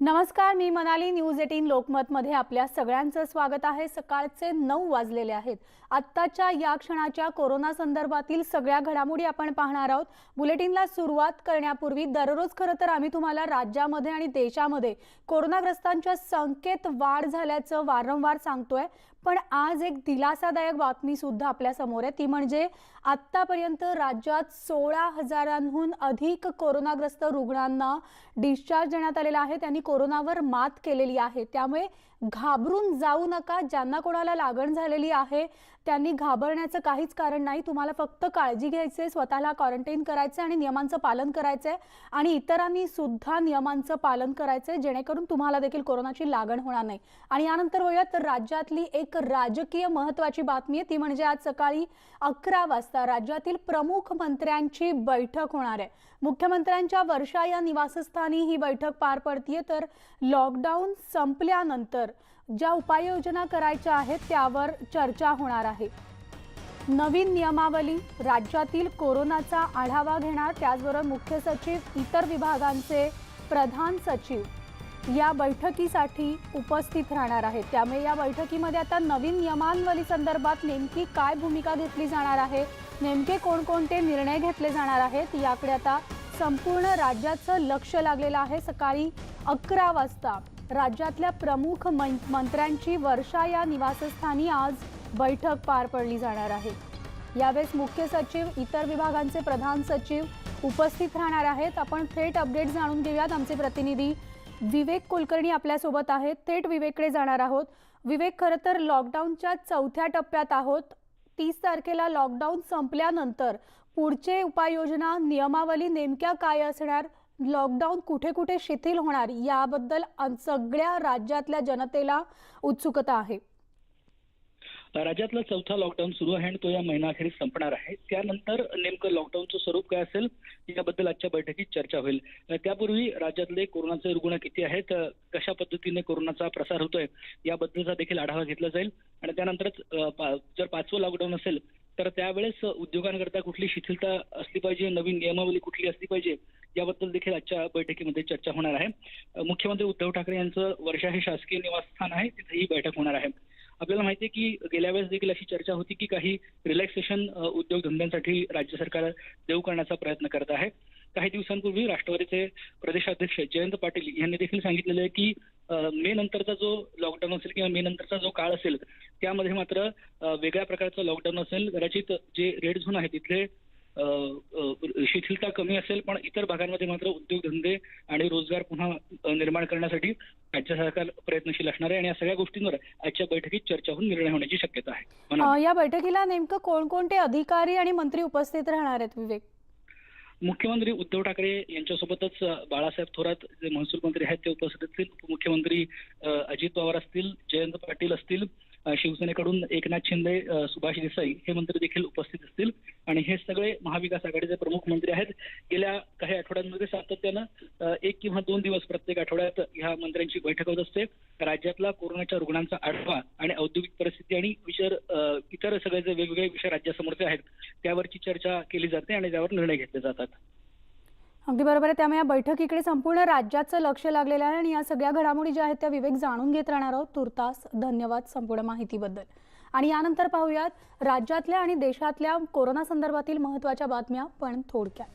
नमस्कार मी Manali news eighteen लोकमतमध्ये आपल्या सगळ्यांचं स्वागत आहे. सकाळचे नऊ वाजलेले आहेत. आत्ताच्या या क्षणाच्या कोरोना संदर्भातील सगळ्या घडामोडी आपण पाहणार आहोत. बुलेटिनला सुरुवात करण्यापूर्वी दररोज खरं तर आम्ही तुम्हाला राज्यामध्ये आणि देशामध्ये कोरोनाग्रस्तांच्या संख्येत वाढ झाल्याचं वारंवार सांगतोय. पण आज एक दिलासादायक बातमी सुद्धा आपल्यासमोर आहे. ती म्हणजे आत्तापर्यंत राज्यात सोळा हजारांहून अधिक कोरोनाग्रस्त रुग्णांना डिस्चार्ज देण्यात आलेला आहे. त्यांनी कोरोनावर मात केलेली आहे. त्यामुळे घाबरून जाऊ नका. ज्यांना कोणाला लागण झालेली आहे त्यांनी घाबरण्याचं काहीच कारण नाही. तुम्हाला फक्त काळजी घ्यायचे आहे, स्वतःला क्वारंटाईन करायचं आणि नियमांचं पालन करायचं आहे आणि इतरांनी सुद्धा नियमांचं पालन करायचं आहे जेणेकरून तुम्हाला देखील कोरोनाची लागण होणार नाही. आणि यानंतर वळूयात तर राज्यातली एक एक राजकीय महत्त्वाची बातमी आहे. ती म्हणजे आज सकाळी अकरा वाजता राज्यातील प्रमुख मंत्र्यांची बैठक होणार आहे. मुख्यमंत्र्यांच्या वर्षा या निवासस्थानी ही बैठक पार पडतीये. तर लॉकडाऊन संपल्यानंतर ज्या उपाययोजना करायच्या आहेत त्यावर चर्चा होणार आहे. नवीन नियमावली राज्यातील कोरोनाचा आढावा घेणार त्याचबरोबर मुख्य सचिव इतर विभागांचे प्रधान सचिव या बैठकीसाठी उपस्थित राहणार आहेत. त्यामुळे या बैठकीमध्ये आता नवीन नियमांवली संदर्भात नेमकी काय भूमिका घेतली जाणार आहे? नेमके कोणकोणते निर्णय घेतले जाणार आहेत? याकडे आता संपूर्ण राज्याचं लक्ष लागलेलं आहे. सकाळी अकरा वाजता राज्यातल्या प्रमुख मं मंत्र्यांची वर्षा या निवासस्थानी आज बैठक पार पडली जाणार आहे. यावेळेस मुख्य सचिव इतर विभागांचे प्रधान सचिव उपस्थित राहणार आहेत. आपण थेट अपडेट जाणून घेऊयात. आमचे प्रतिनिधी विवेक कुलकर्णी आपल्यासोबत आहेत. थेट विवेककडे जाणार आहोत. विवेक खरं तर लॉकडाऊनच्या चौथ्या टप्प्यात आहोत. तीस तारखेला लॉकडाऊन संपल्यानंतर पुढचे उपाययोजना नियमावली नेमक्या काय असणार? लॉकडाऊन कुठे कुठे शिथिल होणार? याबद्दल सगळ्या राज्यातल्या जनतेला उत्सुकता आहे. राज्यातला चौथा लॉकडाऊन सुरू आहे आणि तो या महिनाअखेरीस संपणार आहे. त्यानंतर नेमकं लॉकडाऊनचं स्वरूप काय असेल याबद्दल आजच्या बैठकीत चर्चा होईल. त्यापूर्वी राज्यातले कोरोनाचे रुग्ण किती आहेत कशा पद्धतीने कोरोनाचा प्रसार होतोय याबद्दलचा देखील आढावा घेतला जाईल. आणि त्यानंतरच जर पाचवं लॉकडाऊन असेल तर त्यावेळेस उद्योगांकरता कुठली शिथिलता असली पाहिजे नवीन नियमावली कुठली असली पाहिजे याबद्दल देखील आजच्या बैठकीमध्ये चर्चा होणार आहे. मुख्यमंत्री उद्धव ठाकरे यांचं वर्षा हे शासकीय निवासस्थान आहे तिथे ही बैठक होणार आहे. आपल्याला माहिती आहे की गेल्या वेळेस देखील अशी चर्चा होती की काही रिलॅक्सेशन उद्योगधंद्यांसाठी राज्य सरकार देऊ करण्याचा प्रयत्न करत आहे. काही दिवसांपूर्वी राष्ट्रवादीचे प्रदेशाध्यक्ष जयंत पाटील यांनी देखील सांगितलेलं आहे की मे नंतरचा जो लॉकडाऊन असेल किंवा मे नंतरचा जो काळ असेल त्यामध्ये मात्र वेगळ्या प्रकारचं लॉकडाऊन असेल. कदाचित जे रेड झोन आहे तिथले शिथिलता कमी असेल पण इतर भागांमध्ये मात्र उद्योगधंदे आणि रोजगार पुन्हा निर्माण करण्यासाठी राज्य सरकार प्रयत्नशील असणार आहे आणि या सगळ्या गोष्टींवर आजच्या बैठकीत चर्चा होऊन निर्णय होण्याची शक्यता आहे. अ, या बैठकीला नेमकं कोणकोणते अधिकारी आणि मंत्री उपस्थित राहणार आहेत विवेक? मुख्यमंत्री उद्धव ठाकरे यांच्यासोबतच बाळासाहेब थोरात जे महसूल मंत्री आहेत ते उपस्थित असतील. उपमुख्यमंत्री अजित पवार असतील जयंत पाटील असतील. शिवसेनेकडून एकनाथ शिंदे सुभाष देसाई हे मंत्री देखील उपस्थित असतील. आणि हे सगळे महाविकास आघाडीचे प्रमुख मंत्री आहेत. गेल्या काही आठवड्यांमध्ये सातत्यानं एक किंवा दोन दिवस प्रत्येक आठवड्यात ह्या मंत्र्यांची बैठक होत असते. राज्यातला कोरोनाच्या रुग्णांचा आढावा आणि औद्योगिक परिस्थिती आणि विचार इतर सगळे जे वेगवेगळे विषय राज्यासमोरचे आहेत त्यावरची चर्चा केली जाते आणि त्यावर निर्णय घेतले जातात. अगदी बरोबर आहे. त्यामुळे या बैठकीकडे संपूर्ण राज्याचं लक्ष लागलेलं आहे आणि या सगळ्या घडामोडी ज्या आहेत त्या विवेक जाणून घेत राहणार आहोत. तुर्तास धन्यवाद संपूर्ण माहितीबद्दल. आणि यानंतर पाहूयात राज्यातल्या आणि देशातल्या कोरोना संदर्भातील महत्त्वाच्या बातम्या पण थोडक्यात.